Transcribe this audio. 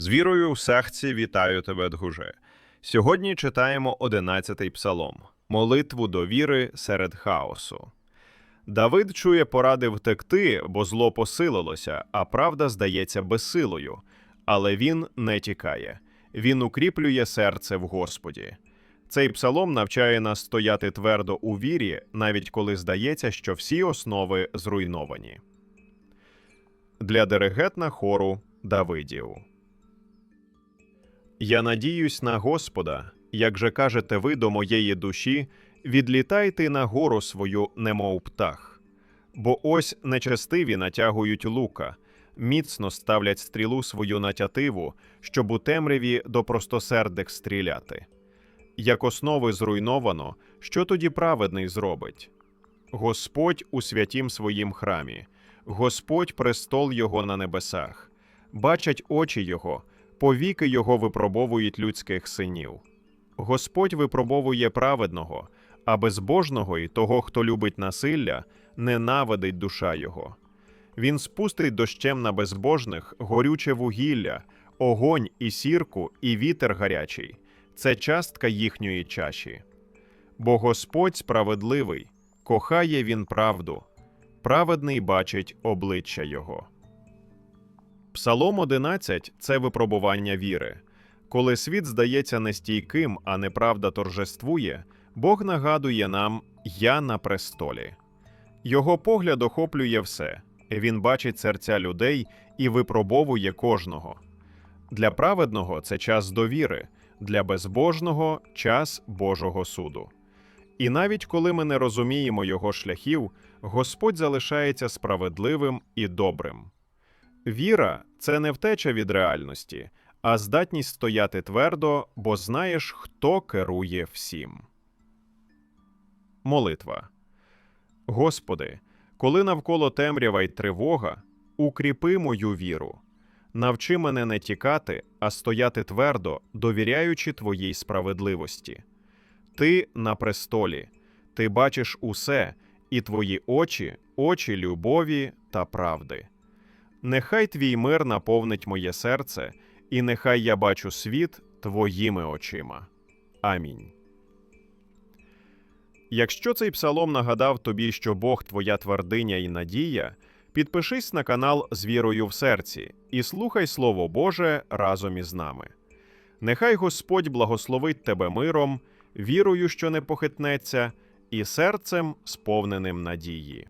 З вірою в серці вітаю тебе, друже. Сьогодні читаємо 11-й псалом молитву до віри серед хаосу. Давид чує поради втекти, бо зло посилилося, а правда здається безсилою. Але він не тікає. Він укріплює серце в Господі. Цей псалом навчає нас стояти твердо у вірі, навіть коли здається, що всі основи зруйновані. Для диригетна хору Давидів. Я надіюсь на Господа, як же кажете ви до моєї душі, відлітайте на гору свою, немов птах. Бо ось нечестиві натягують лука, міцно ставлять стрілу свою на тятиву, щоб у темряві до простосердих стріляти. Як основи зруйновано, що тоді праведний зробить? Господь у святім своїм храмі, Господь престол його на небесах, бачать очі його, повіки його випробовують людських синів. Господь випробовує праведного, а безбожного і того, хто любить насилля, ненавидить душа його. Він спустить дощем на безбожних горюче вугілля, огонь і сірку, і вітер гарячий це частка їхньої чаші. Бо Господь справедливий, кохає він правду, праведний бачить обличчя Його. Псалом 11 – це випробування віри. Коли світ здається нестійким, а неправда торжествує, Бог нагадує нам Я на престолі. Його погляд охоплює все. Він бачить серця людей і випробовує кожного. Для праведного це час довіри, для безбожного час Божого суду. І навіть коли ми не розуміємо його шляхів, Господь залишається справедливим і добрим. Віра це не втеча від реальності, а здатність стояти твердо, бо знаєш, хто керує всім. Молитва. Господи, коли навколо темрява й тривога, укріпи мою віру. Навчи мене не тікати, а стояти твердо, довіряючи Твоїй справедливості. Ти на престолі, ти бачиш усе, і твої очі очі любові та правди. Нехай твій мир наповнить моє серце, і нехай я бачу світ твоїми очима. Амінь. Якщо цей псалом нагадав тобі, що Бог твоя твердиня і надія, підпишись на канал з вірою в серці і слухай Слово Боже разом із нами. Нехай Господь благословить тебе миром, вірою, що не похитнеться, і серцем, сповненим надії.